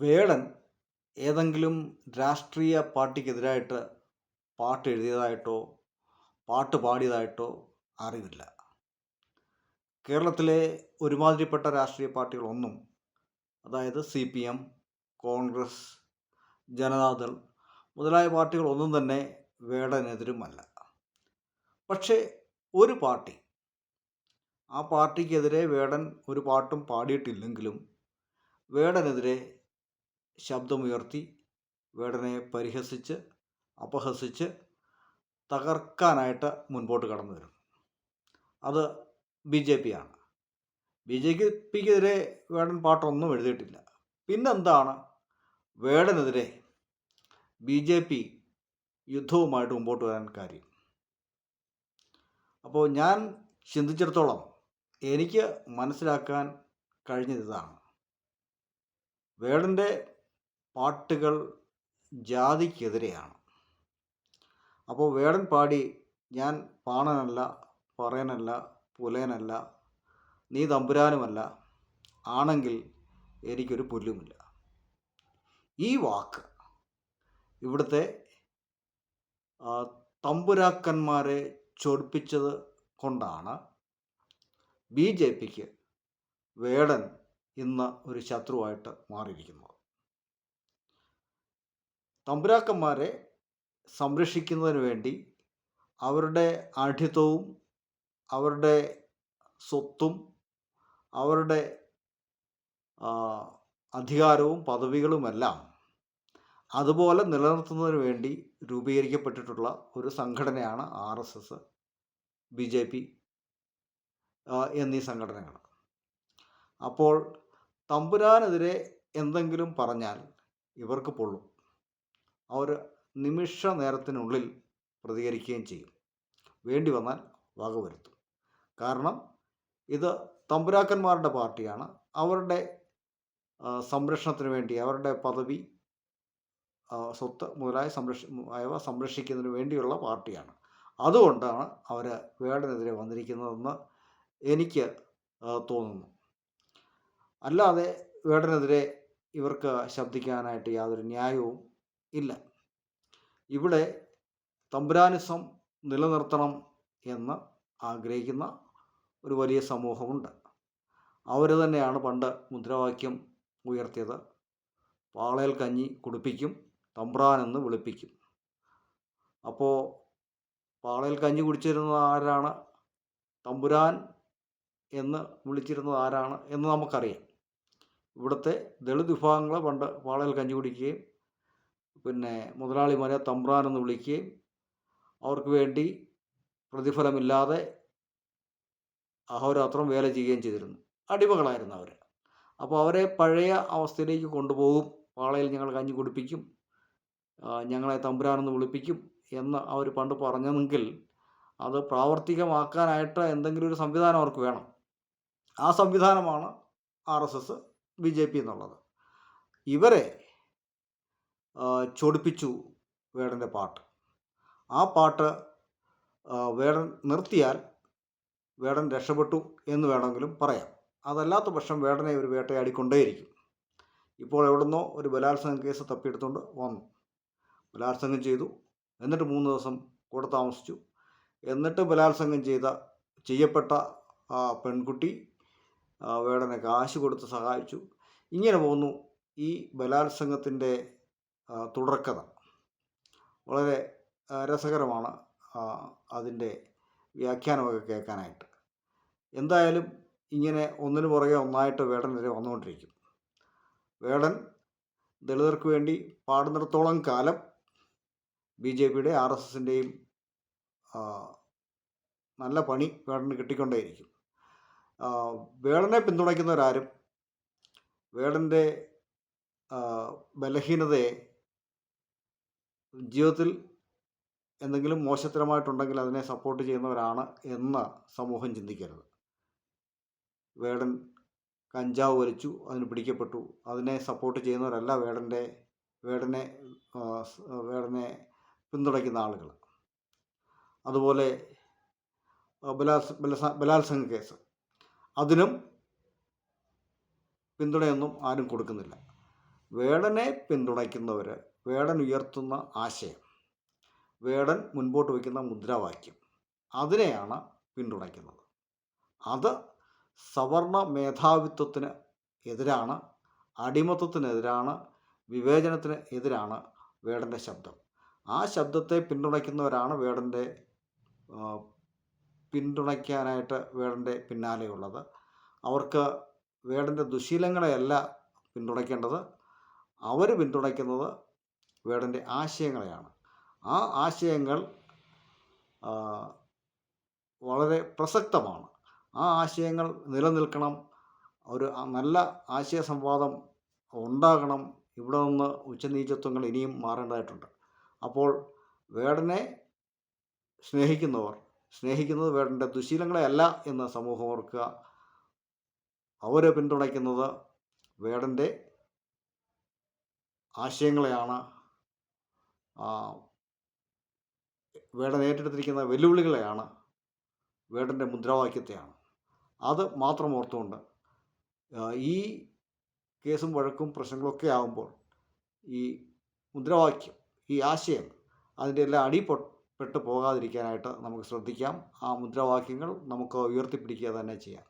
വേടൻ ഏതെങ്കിലും രാഷ്ട്രീയ പാർട്ടിക്കെതിരായിട്ട് പാട്ട് എഴുതിയതായിട്ടോ പാട്ട് പാടിയതായിട്ടോ അറിവില്ല. കേരളത്തിലെ ഒരുമാതിരിപ്പെട്ട രാഷ്ട്രീയ പാർട്ടികളൊന്നും അതായത് C P M Congress Janata Dal മുതലായ പാർട്ടികളൊന്നും തന്നെ വേടനെതിരുമല്ല. പക്ഷേ ഒരു പാർട്ടി ആ പാർട്ടിക്കെതിരെ വേടൻ ഒരു പാട്ടും പാടിയിട്ടില്ലെങ്കിലും വേടനെതിരെ ശബ്ദമുയർത്തി വേടനെ പരിഹസിച്ച് അപഹസിച്ച് തകർക്കാനായിട്ട് മുൻപോട്ട് കടന്നു വരും അത് ബി ജെ പി ആണ് ബി ജെ പിക്കെതിരെ വേടൻ പാട്ടൊന്നും എഴുതിയിട്ടില്ല. പിന്നെന്താണ്? വേടനെതിരെ ബി ജെ പി യുദ്ധവുമായിട്ട് മുമ്പോട്ട് വരാൻ കാര്യം. അപ്പോൾ ഞാൻ ചിന്തിച്ചിടത്തോളം എനിക്ക് മനസ്സിലാക്കാൻ കഴിഞ്ഞത് ഇതാണ്. വേടന്റെ പാട്ടുകൾ ജാതിക്കെതിരെയാണ്. അപ്പോൾ വേടൻ പാടി ഞാൻ പാണനല്ല പറയനല്ല പുലയനല്ല നീ തമ്പുരാനുമല്ല ആണെങ്കിൽ എനിക്കൊരു പുല്ലുമില്ല. ഈ വാക്ക് ഇവിടുത്തെ തമ്പുരാക്കന്മാരെ ചൊടിപ്പിച്ചത് കൊണ്ടാണ് ബി ജെ പിക്ക് വേടൻ ഇന്ന് ഒരു ശത്രുവായിട്ട് മാറിയിരിക്കുന്നത്. തമ്പുരാക്കന്മാരെ സംരക്ഷിക്കുന്നതിന് വേണ്ടി അവരുടെ ആഠ്യത്വവും അവരുടെ സ്വത്തും അവരുടെ അധികാരവും പദവികളുമെല്ലാം അതുപോലെ നിലനിർത്തുന്നതിന് വേണ്ടി രൂപീകരിക്കപ്പെട്ടിട്ടുള്ള ഒരു സംഘടനയാണ് R S S B J P എന്നീ സംഘടനകൾ. അപ്പോൾ തമ്പുരാനെതിരെ എന്തെങ്കിലും പറഞ്ഞാൽ ഇവർക്ക് പൊള്ളും അവർ നിമിഷ നേരത്തിനുള്ളിൽ പ്രതികരിക്കുകയും ചെയ്യും. വേണ്ടി വന്നാൽ വകവരുത്തും കാരണം ഇത് തമ്പുരാക്കന്മാരുടെ പാർട്ടിയാണ്. അവരുടെ ആ, സംരക്ഷണത്തിന് വേണ്ടി അവരുടെ പദവി സ്വത്ത് മുതലായ സംരക്ഷ അയവ സംരക്ഷിക്കുന്നതിന് വേണ്ടിയുള്ള പാർട്ടിയാണ്. അതുകൊണ്ടാണ് അവർ വേടനെതിരെ വന്നിരിക്കുന്നതെന്ന് എനിക്ക് തോന്നുന്നു. അല്ലാതെ വേടനെതിരെ ഇവർക്ക് ശബ്ദിക്കാനായിട്ട് യാതൊരു ന്യായവും ഇല്ല. ഇവിടെ തമ്പുരാനിസം നിലനിർത്തണം എന്ന് ആഗ്രഹിക്കുന്ന ഒരു വലിയ സമൂഹമുണ്ട്. അവർ തന്നെയാണ് പണ്ട് മുദ്രാവാക്യം ഉയർത്തിയത്. പാളയിൽ കഞ്ഞി കുടിപ്പിക്കും തമ്പ്രാനെന്ന് വിളിപ്പിക്കും. അപ്പോൾ പാളയിൽ കഞ്ഞി കുടിച്ചിരുന്നത് ആരാണ്? തമ്പുരാൻ എന്ന് വിളിച്ചിരുന്നത് ആരാണ് എന്ന് നമുക്കറിയാം. ഇവിടുത്തെ ദളിത് വിഭാഗങ്ങൾ പണ്ട് പാളയിൽ കഞ്ഞി കുടിക്കുകയും പിന്നെ മുതലാളിമാരെ തമ്പ്രാൻ എന്ന് വിളിക്കുകയും അവർക്ക് വേണ്ടി പ്രതിഫലമില്ലാതെ അഹോരാത്രം വേല ചെയ്യുകയും ചെയ്തിരുന്നു. അടിമകളായിരുന്നു അവർ അപ്പോൾ അവരെ പഴയ അവസ്ഥയിലേക്ക് കൊണ്ടുപോകും. പാളയിൽ ഞങ്ങൾ കഞ്ഞി കുടിപ്പിക്കും. ഞങ്ങളെ തമ്പുരാനെന്ന് വിളിപ്പിക്കും എന്ന് അവർ പണ്ട് പറഞ്ഞെങ്കിൽ അത് പ്രാവർത്തികമാക്കാനായിട്ട് എന്തെങ്കിലും ഒരു സംവിധാനം അവർക്ക് വേണം. ആ സംവിധാനമാണ് R S S B J P എന്നുള്ളത്. ഇവരെ ചൊടിപ്പിച്ചു വേടന്റെ പാട്ട്. ആ പാട്ട് വേടൻ നിർത്തിയാൽ വേടൻ രക്ഷപ്പെട്ടു എന്ന് വേണമെങ്കിലും പറയാം. അതല്ലാത്ത പക്ഷം വേടനെ ഒരു വേട്ടയാടിക്കൊണ്ടേയിരിക്കും. ഇപ്പോൾ എവിടുന്നോ ഒരു ബലാത്സംഗ കേസ് തപ്പിയെടുത്തുകൊണ്ട് വന്നു. ബലാത്സംഗം ചെയ്തു. എന്നിട്ട് മൂന്ന് ദിവസം കൂടെ താമസിച്ചു. എന്നിട്ട് ബലാത്സംഗം ചെയ്ത ചെയ്യപ്പെട്ട ആ പെൺകുട്ടി വേടനെ കാശ് കൊടുത്ത് സഹായിച്ചു. ഇങ്ങനെ പോകുന്നു ഈ ബലാത്സംഗത്തിന്റെ തുടർക്കഥ. വളരെ രസകരമാണ് അതിന്റെ വ്യാഖ്യാനമൊക്കെ കേൾക്കാനായിട്ട്. എന്തായാലും ഇങ്ങനെ ഒന്നിനു പുറകെ ഒന്നായിട്ട് വേടൻ വരെ വന്നുകൊണ്ടിരിക്കും. വേടൻ ദളിതർക്ക് വേണ്ടി പാടുന്നിടത്തോളം കാലം ബി ജെ പിയുടെ ആർ എസ് എസിന്റെയും നല്ല പണി വേടന് കിട്ടിക്കൊണ്ടേയിരിക്കും. വേടനെ പിന്തുണയ്ക്കുന്നവരാരും വേടന്റെ ബലഹീനതയെ ജീവിതത്തിൽ എന്തെങ്കിലും മോശത്തരമായിട്ടുണ്ടെങ്കിൽ അതിനെ സപ്പോർട്ട് ചെയ്യുന്നവരാണ് എന്ന് സമൂഹം ചിന്തിക്കരുത്. വേടൻ കഞ്ചാവ് വലിച്ചു അതിന് പിടിക്കപ്പെട്ടു. അതിനെ സപ്പോർട്ട് ചെയ്യുന്നവരല്ല വേടന്റെ വേടനെ വേടനെ പിന്തുണയ്ക്കുന്ന ആളുകൾ. അതുപോലെ ബലസ- ബലാത്സംഗ കേസ്. അതിനും പിന്തുണയൊന്നും ആരും കൊടുക്കുന്നില്ല. വേടനെ പിന്തുണയ്ക്കുന്നവർ വേടൻ ഉയർത്തുന്ന ആശയം. വേടൻ മുൻപോട്ട് വയ്ക്കുന്ന മുദ്രാവാക്യം. അതിനെയാണ് പിന്തുണയ്ക്കുന്നത്. അത് സവർണ മേധാവിത്വത്തിന് എതിരാണ് അടിമത്തത്തിനെതിരാണ് വിവേചനത്തിന് എതിരാണ് വേടന്റെ ശബ്ദം. ആ ശബ്ദത്തെ പിന്തുണയ്ക്കുന്നവരാണ് വേടന്റെ പിന്തുണയ്ക്കാനായിട്ട് വേടന്റെ പിന്നാലെയുള്ളത്. അവർക്ക് വേടന്റെ ദുശീലങ്ങളെയല്ല പിന്തുണയ്ക്കേണ്ടത്. അവർ പിന്തുണയ്ക്കുന്നത് വേടന്റെ ആശയങ്ങളെയാണ്. ആ ആശയങ്ങൾ വളരെ പ്രസക്തമാണ്. ആ ആശയങ്ങൾ നിലനിൽക്കണം. ഒരു നല്ല ആശയ സംവാദം ഉണ്ടാകണം. ഇവിടെ നിന്ന് ഉച്ചനീചത്വങ്ങൾ ഇനിയും മാറേണ്ടതായിട്ടുണ്ട്. അപ്പോൾ വേടനെ സ്നേഹിക്കുന്നവർ സ്നേഹിക്കുന്നത് വേടന്റെ ദുശീലങ്ങളെ അല്ല എന്ന് സമൂഹം ഓർക്കുക. അവരെ പിന്തുണയ്ക്കുന്നത് വേടന്റെ ആശയങ്ങളെയാണ്. വേടൻ ഏറ്റെടുത്തിരിക്കുന്ന വെല്ലുവിളികളെയാണ് വേടന്റെ മുദ്രാവാക്യത്തെയാണ്. അത് മാത്രം ഓർത്തുകൊണ്ട് ഈ കേസും വഴക്കും പ്രശ്നങ്ങളൊക്കെ ആകുമ്പോൾ ഈ മുദ്രാവാക്യം ഈ ആശയം അതിന്റെ എല്ലാം അടിപെട്ട് പോകാതിരിക്കാനായിട്ട് നമുക്ക് ശ്രദ്ധിക്കാം. ആ മുദ്രാവാക്യങ്ങൾ നമുക്ക് ഉയർത്തിപ്പിടിക്കുക തന്നെ ചെയ്യാം.